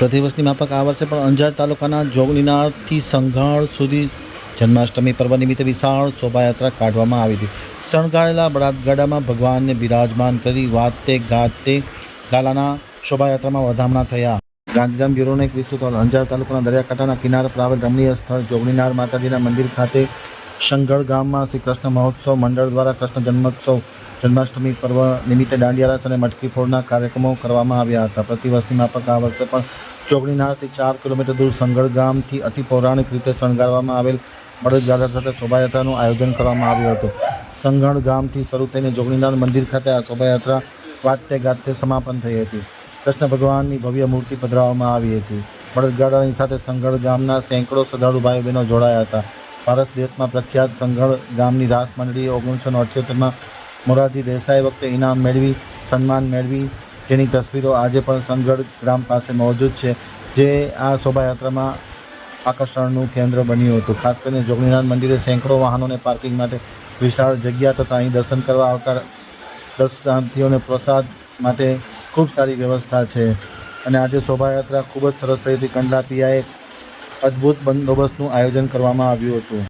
પ્રતિવર્ષની માફક આ વર્ષે પણ અંજાર તાલુકાના જોગણીનાથથી સંઘાળ સુધી જન્માષ્ટમી પર્વ નિમિત્તે વિશાળ શોભાયાત્રા કાઢવામાં આવી હતી. શણગાળેલા બળાદગાડામાં ભગવાનને બિરાજમાન કરી વાતે ગાતે ગાલાના શોભાયાત્રામાં વધામણા થયા. ગાંધીધામ બ્યુરોનો એક વિસ્તૃત. અંજાર તાલુકાના દરિયાકાંઠાના કિનારે પ્રાવેલ રમણીય સ્થળ જોગણીનાર માતાજીના મંદિર ખાતે શંગળ ગામમાં શ્રી કૃષ્ણ મહોત્સવ મંડળ દ્વારા કૃષ્ણ જન્મોત્સવ, જન્માષ્ટમી પર્વ નિમિત્તે દાંડિયા રાસ અને મટકી ફોડના કાર્યક્રમો કરવામાં આવ્યા હતા. પ્રતિવર્ષની માફક આ વર્ષે પણ ચોકડીનારથી ચાર કિલોમીટર દૂર સંગળ ગામથી અતિ પૌરાણિક રીતે શણગારવામાં આવેલ બળદગાડા સાથે શોભાયાત્રાનું આયોજન કરવામાં આવ્યું હતું. સંગણ ગામથી શરૂ થઈને જોગણીનાથ મંદિર ખાતે આ શોભાયાત્રા વાતે ગાતે સમાપન થઈ હતી. કૃષ્ણ ભગવાનની ભવ્ય મૂર્તિ પધરાવવામાં આવી હતી. બળદગાડાની સાથે સંગળ ગામના સેંકડો શ્રદ્ધાળુ ભાઈ બહેનો જોડાયા હતા. ભારત દેશમાં પ્રખ્યાત સંગળ ગામની રાસ મંડળીએ ઓગણીસો અઠ્યોતેરમાં મોરારજી દેસાઈ વખતે ઇનામ મેળવી, સન્માન મેળવી જેની તસવીરો આજે પણ સંગઢ ગ્રામ પાસે મોજૂદ છે, જે આ શોભાયાત્રામાં આકર્ષણનું કેન્દ્ર બન્યું હતું. ખાસ કરીને જોગણીનાથ મંદિરે સેંકડો વાહનોને પાર્કિંગ માટે વિશાળ જગ્યા તથા અહીં દર્શન કરવા આવતા દર્શનાર્થીઓને પ્રસાદ માટે ખૂબ સારી વ્યવસ્થા છે. અને આજે શોભાયાત્રા ખૂબ જ સરસ રીતે કંડલા પીઆઈએ અદ્ભુત બંદોબસ્તનું આયોજન કરવામાં આવ્યું હતું.